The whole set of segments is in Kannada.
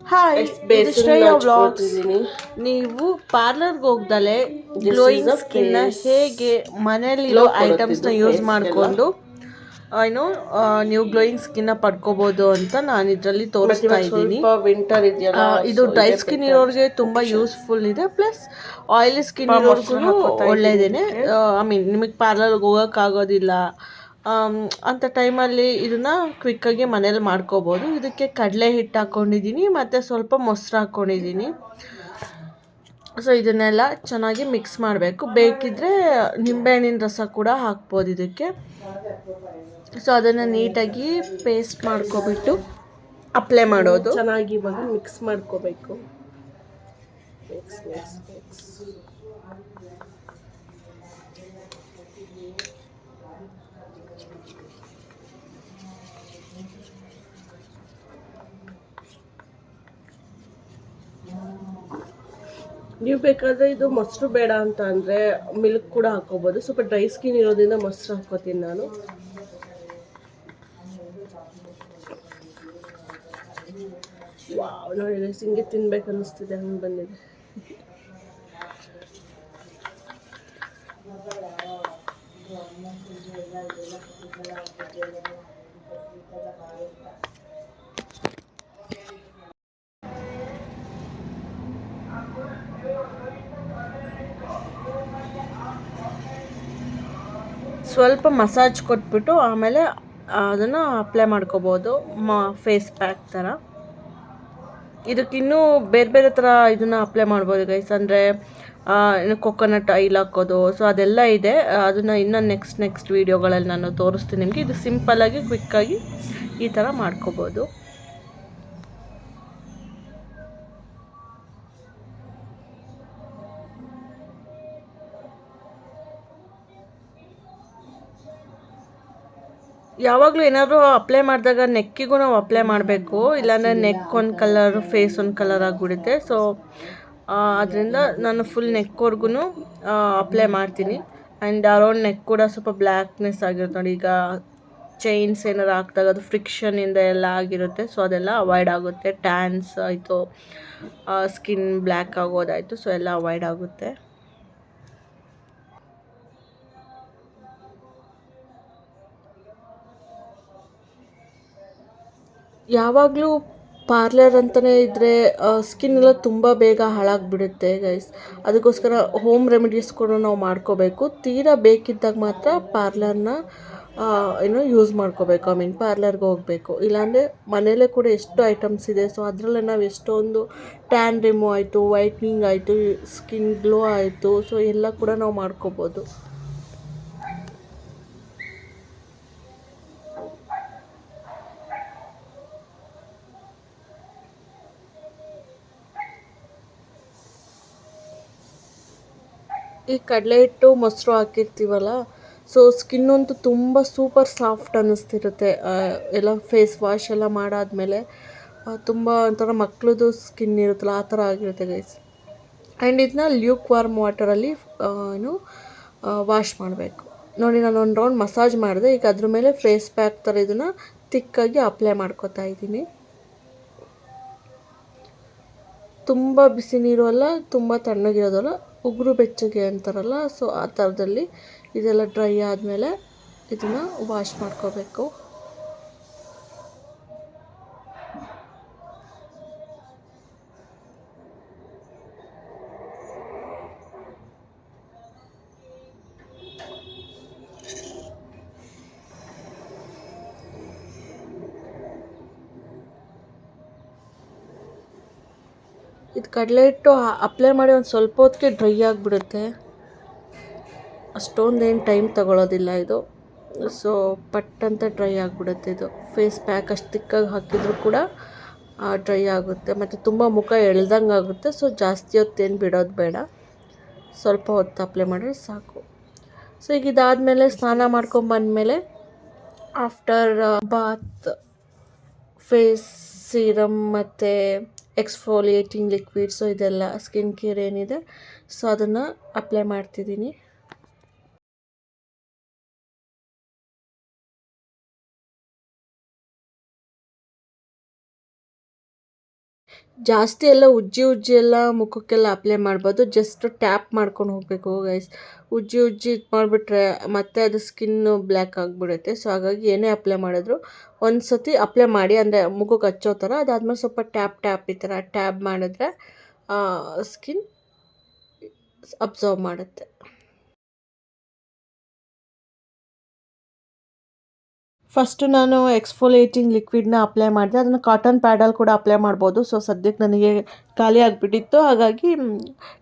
ಹಾಯ್ ಇದು ವ್ಲಾಗ್ಸ್ ನೀವು ಪಾರ್ಲರ್ಗೆ ಹೋಗ್ದಲೆ ಗ್ಲೋಯಿಂಗ್ ಸ್ಕಿನ್ನ ಸ್ಕಿನ್ ಹೇಗೆ ಕೊಡುತ್ತೆ ಐಟಮ್ಸ್ನ ಯೂಸ್ ಮಾಡಿಕೊಂಡು ಏನು ನೀವು ಗ್ಲೋಯಿಂಗ್ ಸ್ಕಿನ್ನ ಪಡ್ಕೋಬಹುದು ಅಂತ ನಾನು ಇದರಲ್ಲಿ ತೋರಿಸ್ತಾ ಇದ್ದೀನಿ. ವಿಂಟರ್ ಇದೆಯಲ್ಲ ಇದು ಡ್ರೈ ಸ್ಕಿನ್. ಇರೋರಿಗೆ ತುಂಬಾ ಯೂಸ್ಫುಲ್ ಇದೆ. ಪ್ಲಸ್ ಆಯಿಲಿ ಸ್ಕಿನ್ ಇರೋರ್ಗೂ ಒಳ್ಳೇದೇನೆ. ಐ ಮೀನ್ ನಿಮಗೆ ಪಾರ್ಲರ್ಗೆ ಹೋಗೋಕ್ಕಾಗೋದಿಲ್ಲ ಅಂಥ ಟೈಮಲ್ಲಿ ಇದನ್ನು ಕ್ವಿಕ್ಕಾಗಿ ಮನೇಲಿ ಮಾಡ್ಕೋಬೋದು. ಇದಕ್ಕೆ ಕಡಲೆ ಹಿಟ್ಟು ಹಾಕ್ಕೊಂಡಿದ್ದೀನಿ ಮತ್ತು ಸ್ವಲ್ಪ ಮೊಸರು ಹಾಕ್ಕೊಂಡಿದ್ದೀನಿ ಸೊ ಇದನ್ನೆಲ್ಲ ಚೆನ್ನಾಗಿ ಮಿಕ್ಸ್ ಮಾಡಬೇಕು. ಬೇಕಿದ್ದರೆ ನಿಂಬೆಹಣ್ಣಿನ ರಸ ಕೂಡ ಹಾಕ್ಬೋದು ಇದಕ್ಕೆ. ಸೊ ಅದನ್ನು ನೀಟಾಗಿ ಪೇಸ್ಟ್ ಮಾಡ್ಕೊಬಿಟ್ಟು ಅಪ್ಲೈ ಮಾಡೋದು. ಚೆನ್ನಾಗಿ ಬಂದು ಮಿಕ್ಸ್ ಮಾಡ್ಕೋಬೇಕು. ನೀವು ಬೇಕಾದರೆ ಇದು ಮೊಸರು ಬೇಡ ಅಂತ ಅಂದರೆ ಮಿಲ್ಕ್ ಕೂಡ ಹಾಕೋಬಹುದು ಸ್ವಲ್ಪ ಡ್ರೈ ಸ್ಕಿನ್ ಇರೋದ್ರಿಂದ ಮೊಸರು ಹಾಕೋತೀನಿ ನಾನು. ವಾವ್, ನೋಡಿ ಹಿಂಗೆ ತಿನ್ಬೇಕು ಅನ್ನಿಸ್ತಿದೆ ಹಂಗೆ ಬಂದಿದೆ. ಸ್ವಲ್ಪ ಮಸಾಜ್ ಕೊಟ್ಬಿಟ್ಟು ಆಮೇಲೆ ಅದನ್ನು ಅಪ್ಲೈ ಮಾಡ್ಕೋಬೋದು, ಮ ಫೇಸ್ ಪ್ಯಾಕ್ ಥರ ಇದಕ್ಕಿನ್ನೂ ಬೇರೆ ಬೇರೆ ಥರ ಇದನ್ನು ಅಪ್ಲೈ ಮಾಡ್ಬೋದು ಗೈಸ್ ಅಂದರೆ ಏನು ಕೊಕೊನಟ್ ಆಯಿಲ್ ಹಾಕೋದು. ಸೊ ಅದೆಲ್ಲ ಇದೆ. ಅದನ್ನು ಇನ್ನೂ ನೆಕ್ಸ್ಟ್ ನೆಕ್ಸ್ಟ್ ವೀಡಿಯೋಗಳಲ್ಲಿ ನಾನು ತೋರಿಸ್ತೀನಿ ನಿಮಗೆ. ಇದು ಸಿಂಪಲ್ಲಾಗಿ ಕ್ವಿಕ್ಕಾಗಿ ಈ ಥರ ಮಾಡ್ಕೋಬೋದು. ಯಾವಾಗಲೂ ಏನಾದರೂ ಅಪ್ಲೈ ಮಾಡಿದಾಗ ನೆಕ್ಕಿಗೂ ನಾವು ಅಪ್ಲೈ ಮಾಡಬೇಕು. ಇಲ್ಲಾಂದರೆ ನೆಕ್ ಒಂದು ಕಲರ್ ಫೇಸ್ ಒಂದು ಕಲರ್ ಆಗಿಬಿಡುತ್ತೆ. ಸೊ ಅದರಿಂದ ನಾನು ಫುಲ್ ನೆಕ್ವರ್ಗೂ ಅಪ್ಲೈ ಮಾಡ್ತೀನಿ. ಆ್ಯಂಡ್ ಅರೌಂಡ್ ನೆಕ್ ಕೂಡ ಸ್ವಲ್ಪ ಬ್ಲ್ಯಾಕ್ನೆಸ್ ಆಗಿರುತ್ತೆ ನೋಡಿ. ಈಗ ಚೈನ್ಸ್ ಏನಾರು ಹಾಕಿದಾಗ ಅದು ಫ್ರಿಕ್ಷನಿಂದ ಎಲ್ಲ ಆಗಿರುತ್ತೆ. ಸೊ ಅದೆಲ್ಲ ಅವಾಯ್ಡ್ ಆಗುತ್ತೆ. ಟ್ಯಾನ್ಸ್ ಆಯಿತು. ಸ್ಕಿನ್ ಬ್ಲ್ಯಾಕ್ ಆಗೋದಾಯಿತು. ಸೊ ಎಲ್ಲ ಅವಾಯ್ಡ್ ಆಗುತ್ತೆ. ಯಾವಾಗಲೂ ಪಾರ್ಲರ್ ಅಂತಲೇ ಇದ್ದರೆ ಸ್ಕಿನ್ ಎಲ್ಲ ತುಂಬ ಬೇಗ ಹಾಳಾಗಿಬಿಡುತ್ತೆ ಗೈಸ್ ಅದಕ್ಕೋಸ್ಕರ ಹೋಮ್ ರೆಮಿಡೀಸ್ ಕೂಡ ನಾವು ಮಾಡ್ಕೋಬೇಕು. ತೀರಾ ಬೇಕಿದ್ದಾಗ ಮಾತ್ರ ಪಾರ್ಲರ್ನ ಏನು ಯೂಸ್ ಮಾಡ್ಕೋಬೇಕು. ಐ ಮೀನ್ ಪಾರ್ಲರ್ಗೆ ಹೋಗಬೇಕು. ಇಲ್ಲಾಂದರೆ ಮನೆಯಲ್ಲೇ ಕೂಡ ಎಷ್ಟು ಐಟಮ್ಸ್ ಇದೆ. ಸೊ ಅದರಲ್ಲೇ ನಾವು ಎಷ್ಟೊಂದು ಟ್ಯಾನ್ ರಿಮೂವ್ ಆಯಿತು ವೈಟ್ನಿಂಗ್ ಆಯಿತು ಸ್ಕಿನ್ ಗ್ಲೋ ಆಯಿತು. ಸೊ ಎಲ್ಲ ಕೂಡ ನಾವು ಮಾಡ್ಕೋಬೋದು. ಈ ಕಡಲೆ ಹಿಟ್ಟು ಮೊಸರು ಹಾಕಿರ್ತೀವಲ್ಲ ಸೊ ಸ್ಕಿನ್ ಅಂತೂ ತುಂಬ ಸೂಪರ್ ಸಾಫ್ಟ್ ಅನ್ನಿಸ್ತಿರುತ್ತೆ. ಎಲ್ಲ ಫೇಸ್ ವಾಶ್ ಎಲ್ಲ ಮಾಡಾದಮೇಲೆ ತುಂಬ ಒಂಥರ ಮಕ್ಳದ್ದು ಸ್ಕಿನ್ ಇರುತ್ತಲ್ಲ, ಆ ಥರ ಆಗಿರುತ್ತೆ ಗೈಸ್ ಆ್ಯಂಡ್ ಇದನ್ನ ಲ್ಯೂಕ್ ವಾರ್ಮ್ ವಾಟರಲ್ಲಿ ಏನು ವಾಶ್ ಮಾಡಬೇಕು. ನೋಡಿ, ನಾನು ಒಂದು ರೌಂಡ್ ಮಸಾಜ್ ಮಾಡಿದೆ, ಈಗ ಅದ್ರ ಮೇಲೆ ಫೇಸ್ ಪ್ಯಾಕ್ ಥರ ಇದನ್ನು ತಿಕ್ಕಾಗಿ ಅಪ್ಲೈ ಮಾಡ್ಕೊತಾ ಇದ್ದೀನಿ. ತುಂಬ ಬಿಸಿ ನೀರು ಅಲ್ಲ, ತುಂಬ ತಣ್ಣಗಿರೋದಲ್ಲ ಉಗುರು ಬೆಚ್ಚಗೆ ಅಂತಾರಲ್ಲ ಸೊ ಆ ಥರದಲ್ಲಿ ಇದೆಲ್ಲ ಡ್ರೈ ಆದಮೇಲೆ ಇದನ್ನು ವಾಶ್ ಮಾಡ್ಕೋಬೇಕು. ಇದು ಕಡಲೆ ಹಿಟ್ಟು ಅಪ್ಲೈ ಮಾಡಿ ಒಂದು ಸ್ವಲ್ಪ ಹೊತ್ತಿಗೆ ಡ್ರೈ ಆಗಿಬಿಡುತ್ತೆ. ಅಷ್ಟೊಂದೇನು ಟೈಮ್ ತಗೊಳ್ಳೋದಿಲ್ಲ ಇದು. ಸೊ ಪಟ್ ಅಂತ ಡ್ರೈ ಆಗಿಬಿಡುತ್ತೆ ಇದು. ಫೇಸ್ ಪ್ಯಾಕ್ ಅಷ್ಟು ತಿಕ್ಕಾಗಿ ಹಾಕಿದರೂ ಕೂಡ ಡ್ರೈ ಆಗುತ್ತೆ. ಮತ್ತು ತುಂಬ ಮುಖ ಎಳ್ದಂಗೆ ಆಗುತ್ತೆ ಸೊ ಜಾಸ್ತಿ ಹೊತ್ತೇನು ಬಿಡೋದು ಬೇಡ. ಸ್ವಲ್ಪ ಹೊತ್ತು ಅಪ್ಲೈ ಮಾಡಿದ್ರೆ ಸಾಕು. ಸೊ ಈಗ ಇದಾದಮೇಲೆ ಸ್ನಾನ ಮಾಡ್ಕೊಂಬಂದಮೇಲೆ ಆಫ್ಟರ್ ಬಾತ್ ಫೇಸ್ ಸೀರಮ್ ಮತ್ತು ಎಕ್ಸ್ಫೋಲಿಯೇಟಿಂಗ್ ಲಿಕ್ವಿಡ್ಸು ಇದೆಲ್ಲ ಸ್ಕಿನ್ ಕೇರ್ ಏನಿದೆ ಸೊ ಅದನ್ನು ಅಪ್ಲೈ ಮಾಡ್ತಿದ್ದೀನಿ. ಜಾಸ್ತಿ ಎಲ್ಲ ಉಜ್ಜಿ ಉಜ್ಜಿ ಎಲ್ಲ ಮುಖಕ್ಕೆಲ್ಲ ಅಪ್ಲೈ ಮಾಡ್ಬೋದು ಜಸ್ಟ್ ಟ್ಯಾಪ್ ಮಾಡ್ಕೊಂಡು ಹೋಗಬೇಕು ಗೈಸ್ ಉಜ್ಜಿ ಉಜ್ಜಿ ಇದು ಮಾಡಿಬಿಟ್ರೆ ಮತ್ತೆ ಅದು ಸ್ಕಿನ್ನು ಬ್ಲ್ಯಾಕ್ ಆಗಿಬಿಡುತ್ತೆ. ಸೊ ಹಾಗಾಗಿ ಏನೇ ಅಪ್ಲೈ ಮಾಡಿದ್ರು ಒಂದು ಸತಿ ಅಪ್ಲೈ ಮಾಡಿ. ಅಂದರೆ ಮುಖಕ್ಕೆ ಹಚ್ಚೋ ಥರ. ಅದಾದಮೇಲೆ ಸ್ವಲ್ಪ ಟ್ಯಾಪ್ ಟ್ಯಾಪ್ ಈ ಥರ ಟ್ಯಾಪ್ ಮಾಡಿದ್ರೆ ಸ್ಕಿನ್ ಅಬ್ಸರ್ವ್ ಮಾಡುತ್ತೆ. ಫಸ್ಟು ನಾನು ಎಕ್ಸ್ಫೋಲೇಟಿಂಗ್ ಲಿಕ್ವಿಡ್ನ ಅಪ್ಲೈ ಮಾಡಿದೆ. ಅದನ್ನು ಕಾಟನ್ ಪ್ಯಾಡಲ್ಲಿ ಕೂಡ ಅಪ್ಲೈ ಮಾಡ್ಬೋದು. ಸೊ ಸದ್ಯಕ್ಕೆ ನನಗೆ ಖಾಲಿ ಆಗಿಬಿಟ್ಟಿತ್ತು. ಹಾಗಾಗಿ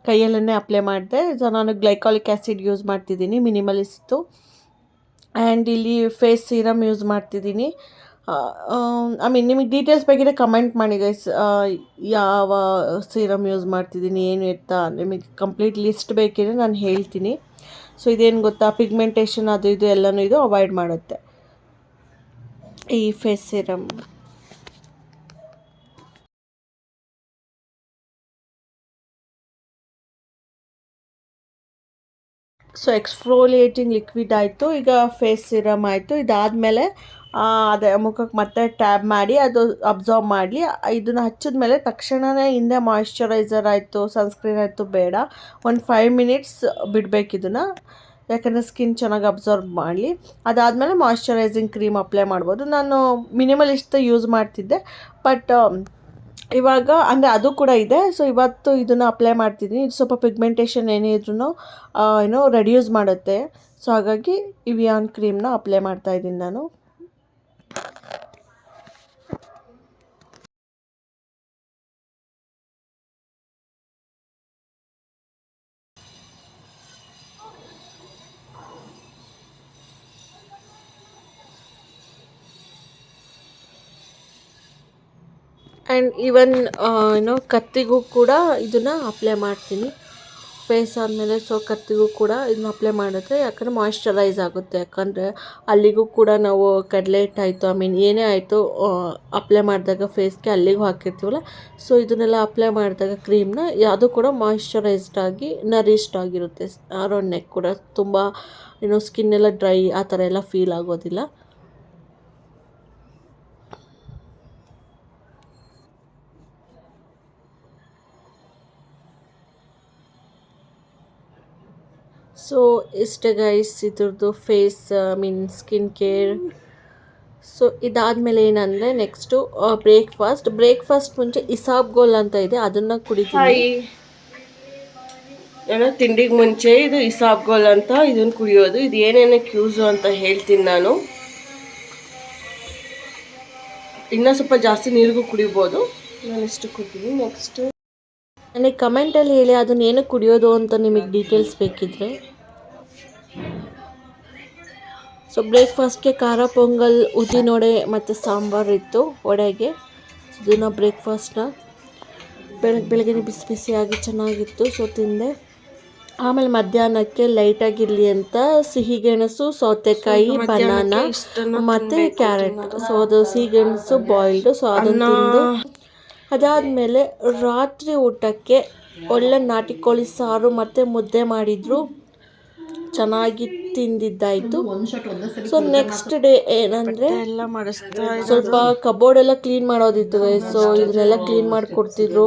ಕೈಯಲ್ಲೇ ಅಪ್ಲೈ ಮಾಡಿದೆ. ಸೊ ನಾನು ಗ್ಲೈಕಾಲಿಕ್ ಆ್ಯಸಿಡ್ ಯೂಸ್ ಮಾಡ್ತಿದ್ದೀನಿ ಮಿನಿಮಲಿಸ್ಟು ಆ್ಯಂಡ್ ಇಲ್ಲಿ ಫೇಸ್ ಸೀರಮ್ ಯೂಸ್ ಮಾಡ್ತಿದ್ದೀನಿ. ಐ ಮೀನ್ ನಿಮಗೆ ಡೀಟೇಲ್ಸ್ ಬಗ್ಗೆ ಕಮೆಂಟ್ ಮಾಡಿ ಗೈಸ್ ಯಾವ ಸೀರಮ್ ಯೂಸ್ ಮಾಡ್ತಿದ್ದೀನಿ, ಏನು ಎತ್ತಾ, ನಿಮಗೆ ಕಂಪ್ಲೀಟ್ ಲಿಸ್ಟ್ ಬೇಕಿದ್ರೆ ನಾನು ಹೇಳ್ತೀನಿ. ಸೊ ಇದೇನು ಗೊತ್ತಾ? ಪಿಗ್ಮೆಂಟೇಷನ್ ಅದು ಇದು ಎಲ್ಲನೂ ಇದು ಅವಾಯ್ಡ್ ಮಾಡುತ್ತೆ. ಈ face serum so exfoliating liquid ಆಯಿತು, ಈಗ ಫೇಸ್ ಸಿರಮ್ ಆಯಿತು. ಇದಾದಮೇಲೆ ಅದೇ ಮುಖಕ್ಕೆ ಮತ್ತೆ ಟ್ಯಾಬ್ ಮಾಡಿ, ಅದು ಅಬ್ಸರ್ವ್ ಮಾಡಲಿ. ಇದನ್ನು ಹಚ್ಚಿದ ಮೇಲೆ ತಕ್ಷಣವೇ ಹಿಂದೆ ಮಾಯಿಶ್ಚರೈಸರ್ ಆಯಿತು ಸನ್ಸ್ಕ್ರೀನ್ ಆಯಿತು, ಬೇಡ. ಒಂದು ಫೈವ್ ಮಿನಿಟ್ಸ್ ಬಿಡಬೇಕು ಇದನ್ನು. ಯಾಕಂದರೆ ಸ್ಕಿನ್ ಚೆನ್ನಾಗಿ ಅಬ್ಸರ್ವ್ ಮಾಡಲಿ. ಅದಾದಮೇಲೆ ಮಾಯಿಶ್ಚರೈಸಿಂಗ್ ಕ್ರೀಮ್ ಅಪ್ಲೈ ಮಾಡ್ಬೋದು. ನಾನು ಮಿನಿಮಲಿಸ್ಟ್ ಯೂಸ್ ಮಾಡ್ತಿದ್ದೆ. ಬಟ್ ಇವಾಗ ಅಂದರೆ ಅದು ಕೂಡ ಇದೆ. ಸೊ ಇವತ್ತು ಇದನ್ನು ಅಪ್ಲೈ ಮಾಡ್ತಿದ್ದೀನಿ ಇದು ಸ್ವಲ್ಪ ಪಿಗ್ಮೆಂಟೇಷನ್ ಏನೇ ಇದ್ರೂ ಏನೋ ರೆಡ್ಯೂಸ್ ಮಾಡುತ್ತೆ. ಸೊ ಹಾಗಾಗಿ ಇವಿಯಾನ್ ಕ್ರೀಮ್ನ ಅಪ್ಲೈ ಮಾಡ್ತಾ ಇದ್ದೀನಿ ನಾನು. ಆ್ಯಂಡ್ ಈವನ್ ಏನೋ ಕತ್ತಿಗೂ ಕೂಡ ಇದನ್ನು ಅಪ್ಲೈ ಮಾಡ್ತೀನಿ ಫೇಸ್ ಆದಮೇಲೆ ಸೊ ಕತ್ತಿಗೂ ಕೂಡ ಇದನ್ನ ಅಪ್ಲೈ ಮಾಡಿದ್ರೆ ಯಾಕಂದರೆ ಮಾಯಿಶ್ಚರೈಸ್ ಆಗುತ್ತೆ ಯಾಕಂದರೆ ಅಲ್ಲಿಗೂ ಕೂಡ ನಾವು ಕಡಲೆ ಹಿಟ್ಟು ಆಯಿತು ಐ ಮೀನ್ ಏನೇ ಆಯಿತು ಅಪ್ಲೈ ಮಾಡಿದಾಗ ಫೇಸ್ಗೆ ಅಲ್ಲಿಗೂ ಹಾಕಿರ್ತೀವಲ್ಲ ಸೊ ಇದನ್ನೆಲ್ಲ ಅಪ್ಲೈ ಮಾಡಿದಾಗ ಕ್ರೀಮ್ನ ಯಾವುದು ಕೂಡ ಮಾಯಿಶ್ಚರೈಸ್ಡ್ ಆಗಿ ನರಿಷ್ಡ್ ಆಗಿರುತ್ತೆ ಅರೌಂಡ್ ನೆಕ್ ಕೂಡ ತುಂಬ ಏನೋ ಸ್ಕಿನ್ ಎಲ್ಲ ಡ್ರೈ ಆ ಥರ ಎಲ್ಲ ಫೀಲ್ ಆಗೋದಿಲ್ಲ ಸೊ ಇಷ್ಟೇ ಗೈಸ್ ಇದ್ರದ್ದು face mean skin care so ಇದಾದಮೇಲೆ ಏನಂದರೆ ನೆಕ್ಸ್ಟು ಬ್ರೇಕ್ಫಾಸ್ಟ್ ಬ್ರೇಕ್ಫಾಸ್ಟ್ ಮುಂಚೆ ಇಸಾಬ್ ಗೋಲ್ ಅಂತ ಇದೆ ಅದನ್ನು ಕುಡಿತೀವಿ ನಾನು ತಿಂಡಿಗೆ ಮುಂಚೆ ಇದು ಇಸಾಬ್ ಗೋಲ್ ಅಂತ ಇದನ್ನು ಕುಡಿಯೋದು. ಇದು ಏನೇನಕ್ಕೆ ಯೂಸು ಅಂತ ಹೇಳ್ತೀನಿ ನಾನು. ಇನ್ನೂ ಸ್ವಲ್ಪ ಜಾಸ್ತಿ ನೀರಿಗೂ ಕುಡಿಬೋದು. ನಾನು ಇಷ್ಟು ಕುಡಿತೀನಿ. ನೆಕ್ಸ್ಟ್ ನನಗೆ ಕಮೆಂಟಲ್ಲಿ ಹೇಳಿ ಅದನ್ನ ಕುಡಿಯೋದು ಅಂತ ನಿಮಗೆ ಡೀಟೇಲ್ಸ್ ಬೇಕಿದ್ರೆ. ಸೊ ಬ್ರೇಕ್ಫಾಸ್ಟ್ಗೆ ಖಾರ ಪೊಂಗಲ್ ಉದ್ದಿನೊಡೆ ಮತ್ತು ಸಾಂಬಾರು ಇತ್ತು ವಡೆಗೆ. ಇದನ್ನು ಬ್ರೇಕ್ಫಾಸ್ಟ್ನ ಬೆಳಗ್ಗೆ ಬೆಳಗ್ಗೆ ಬಿಸಿ ಬಿಸಿಯಾಗಿ ಚೆನ್ನಾಗಿತ್ತು. ಸೊ ತಿಂದೆ. ಆಮೇಲೆ ಮಧ್ಯಾಹ್ನಕ್ಕೆ ಲೈಟಾಗಿರಲಿ ಅಂತ ಸಿಹಿ ಗೆಣಸು ಸೌತೆಕಾಯಿ ಬನಾನ ಮತ್ತು ಕ್ಯಾರೆಟ್ ಸೊ ಅದು ಸಿಹಿಗೆಣಸು ಬಾಯ್ಲ್ಡು ಸೊ ಅದನ್ನು ತಿಂದು. ಅದಾದಮೇಲೆ ರಾತ್ರಿ ಊಟಕ್ಕೆ ಒಳ್ಳೆ ನಾಟಿ ಕೋಳಿ ಸಾರು ಮತ್ತು ಮುದ್ದೆ ಮಾಡಿದ್ರು. ಚೆನ್ನಾಗಿ ತಿಂದಿದ್ದಾಯಿತು. ಸೊ ನೆಕ್ಸ್ಟ್ ಡೇ ಏನಂದರೆ ಸ್ವಲ್ಪ ಕಬೋರ್ಡ್ ಎಲ್ಲ ಕ್ಲೀನ್ ಮಾಡೋದಿತ್ತು. ಸೊ ಇದನ್ನೆಲ್ಲ ಕ್ಲೀನ್ ಮಾಡಿಕೊಡ್ತಿದ್ರು.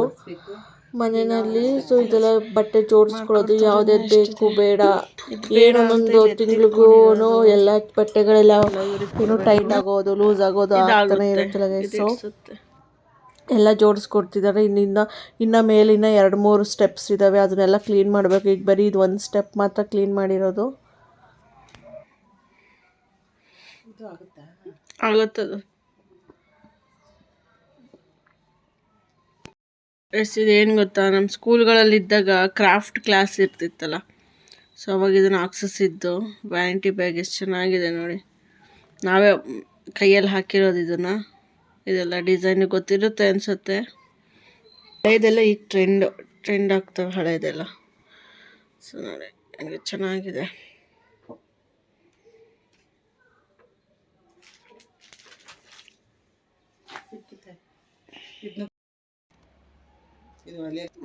ಮನೆಯಲ್ಲಿ ಸೊ ಇದೆಲ್ಲ ಬಟ್ಟೆ ಜೋಡಿಸ್ಕೊಳ್ಳೋದು ಯಾವುದೇ ಬೇಕು ಬೇಡ. ಏನೊಂದೊಂದು ತಿಂಗಳಿಗೂ ಎಲ್ಲ ಬಟ್ಟೆಗಳೆಲ್ಲ ಏನು ಟೈಟ್ ಆಗೋದು ಲೂಸ್ ಆಗೋದು ಆಗ್ತಾನೆ ಇರುತ್ತಲ್ಲ ಸೊ ಎಲ್ಲ ಜೋಡಿಸ್ಕೊಡ್ತಿದ್ದಾರೆ. ಇನ್ನಿಂದ ಇನ್ನು ಮೇಲಿನ ಎರಡು ಮೂರು ಸ್ಟೆಪ್ಸ್ ಇದ್ದಾವೆ ಅದನ್ನೆಲ್ಲ ಕ್ಲೀನ್ ಮಾಡಬೇಕು. ಈಗ ಬರೀ ಇದು ಒಂದು ಸ್ಟೆಪ್ ಮಾತ್ರ ಕ್ಲೀನ್ ಮಾಡಿರೋದು. ಆಗುತ್ತದು. ಎಸ್ ಇದೇನು ಏನು ಗೊತ್ತಾ? ನಮ್ಮ ಸ್ಕೂಲ್ಗಳಲ್ಲಿದ್ದಾಗ ಕ್ರಾಫ್ಟ್ ಕ್ಲಾಸ್ ಇರ್ತಿತ್ತಲ್ಲ. ಸೊ ಅವಾಗ ಇದನ್ನು ಹಾಕ್ಸಿಸಿದ್ದು ವ್ಯಾನಿಟಿ ಬ್ಯಾಗ್ ಎಷ್ಟು ಚೆನ್ನಾಗಿದೆ ನೋಡಿ. ನಾವೇ ಕೈಯಲ್ಲಿ ಹಾಕಿರೋದು ಇದನ್ನು. ಇದೆಲ್ಲ ಡಿಸೈನ್ ಗೊತ್ತಿರುತ್ತೆ ಅನಿಸುತ್ತೆ. ಹಳೆಯದೆಲ್ಲ ಈಗ ಟ್ರೆಂಡ್ ಟ್ರೆಂಡ್ ಆಗ್ತವೆ ಹಳೆಯದೆಲ್ಲ ಸೊ ನೋಡಿ, ಹಂಗೆ ಚೆನ್ನಾಗಿದೆ.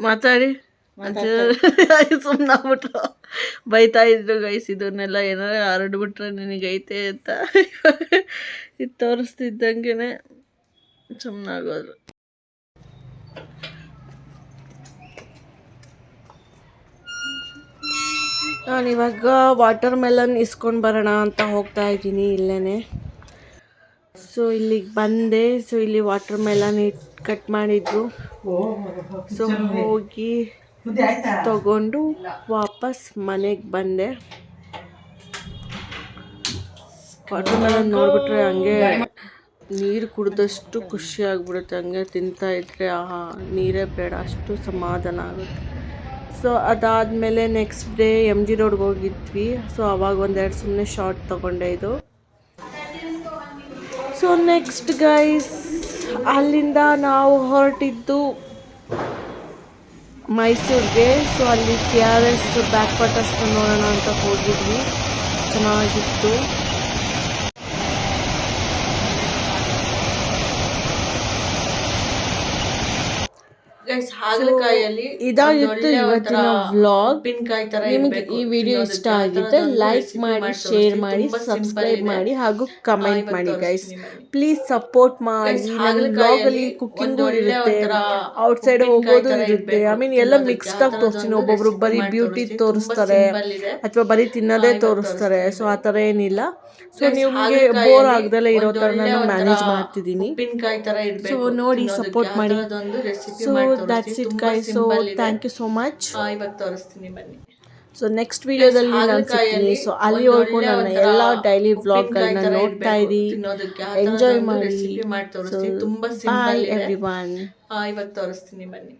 ಮಾತಾಡಿ. ಸುಮ್ಮನಾಗ್ಬಿಟ್ರು ಬೈತಾ ಇದ್ರು ಗೈಸ್ ಇದನ್ನೆಲ್ಲ ಏನಾರ ಹರಡ್ಬಿಟ್ರೆ ನಿನಗೈತೆ ಅಂತ. ಇದು ತೋರಿಸ್ತಿದ್ದಂಗೆ ಸುಮ್ಮನಾಗೋದ್ರು ನಾನು ಇವಾಗ ವಾಟರ್ ಮೆಲನ್ ಇಸ್ಕೊಂಡು ಬರೋಣ ಅಂತ ಹೋಗ್ತಾ ಇದ್ದೀನಿ ಇಲ್ಲೇ ಸೊ ಇಲ್ಲಿಗೆ ಬಂದೆ. ಸೊ ಇಲ್ಲಿ ವಾಟರ್ ಮೆಲನ್ ಇಟ್ ಕಟ್ ಮಾಡಿದ್ರು. ಸೊ ಹೋಗಿ ತಗೊಂಡು ವಾಪಸ್ ಮನೆಗೆ ಬಂದೆ. ವಾಟರ್ ಮೆಲನ್ ನೋಡಿಬಿಟ್ರೆ ಹಂಗೆ ನೀರು ಕುಡಿದಷ್ಟು ಖುಷಿ ಆಗಿಬಿಡುತ್ತೆ. ಹಂಗೆ ತಿಂತಾ ಇದ್ದರೆ ಆಹಾ, ನೀರೇ ಬೇಡ, ಅಷ್ಟು ಸಮಾಧಾನ ಆಗುತ್ತೆ. ಸೊ ಅದಾದಮೇಲೆ ನೆಕ್ಸ್ಟ್ ಡೇ ಎಂ ಜಿ ರೋಡ್ಗೆ ಹೋಗಿದ್ವಿ. ಸೊ ಅವಾಗ ಒಂದೆರಡು ಸುಮ್ಮನೆ ಶಾರ್ಟ್ ತೊಗೊಂಡೆ ಇದು. ಸೊ ನೆಕ್ಸ್ಟ್ ಗೈಸ್ ಅಲ್ಲಿಂದ ನಾವು ಹೊರಟಿದ್ದು ಮೈಸೂರಿಗೆ. ಸೊ ಅಲ್ಲಿ K R S backwaters ನೋಡೋಣ ಅಂತ ಹೋಗಿದ್ವಿ. ಚೆನ್ನಾಗಿತ್ತು. ಹಾಗಲಕಾಯಲ್ಲಿ ಇದಾಗಿತ್ತು ಇವತ್ತಿನ ವ್ಲಾಗ್ ಉಪ್ಪಿನಕಾಯಿ ತರ ನಿಮಗೆ ಈ ವಿಡಿಯೋ ಇಷ್ಟ ಆಗಿದ್ರೆ ಲೈಕ್ ಮಾಡಿ ಶೇರ್ ಮಾಡಿ ಸಬ್ಸ್ಕ್ರೈಬ್ ಮಾಡಿ ಹಾಗೂ ಕಮೆಂಟ್ ಮಾಡಿ ಗೈಸ್ ಪ್ಲೀಸ್ ಸಪೋರ್ಟ್ ಮಾಡಿ. ನನ್ನ ಕುಕಿಂಗ್ ಅಲ್ಲಿ ಕುಕ್ಕಿಂಗು ಇರುತ್ತೆ. ಔಟ್ಸೈಡ್ ಹೋಗೋದು ಇರುತ್ತೆ. ಐ ಮೀನ್ ಎಲ್ಲ ಮಿಕ್ಸ್ಡ್ ಆಗಿ ತೋರಿಸ್ತೀನಿ. ಒಬ್ಬೊಬ್ರು ಬರೀ ಬ್ಯೂಟಿ ತೋರಿಸ್ತಾರೆ ಅಥವಾ ಬರೀ ತಿನ್ನೋದೇ ತೋರಿಸ್ತಾರೆ. ಸೊ ಆ ತರ ಏನಿಲ್ಲ. ಸೊ ನಿಮಗೆ ಬೋರ್ ಆಗ್ದಲೇ ಇರೋ ಥರ ನಾನು ಮ್ಯಾನೇಜ್ ಮಾಡ್ತಿದ್ದೀನಿ. ಸೊ ನೋಡಿ ಸಪೋರ್ಟ್ ಮಾಡಿ. So that's it guy so thank you so much ಇವಾಗ ತೋರಿಸ್ತೀನಿ ಬನ್ನಿ. ಸೊ ನೆಕ್ಸ್ಟ್ ವಿಡಿಯೋದಲ್ಲಿ ನಾನು ಸಿಗ್ತೀನಿ ಸೊ ಅಲ್ಲಿವರೆಗೂ ನನ್ನ ಎಲ್ಲ ಡೈಲಿ ವ್ಲಾಗ್ಗಳನ್ನ ನೋಡ್ತಾ ಇರಿ ಥರದೊಂದು ಎಂಜಾಯ್ ಮಾಡಿ. ಮಾಡಿ ತೋರಿಸ್ತೀನಿ. ತುಂಬಾ ಬಾಯ್ ಸಿಂಪಲ್ ಎವ್ರಿ ಒನ್ ಆ, ಇವಾಗ ತೋರಿಸ್ತೀನಿ ಬನ್ನಿ.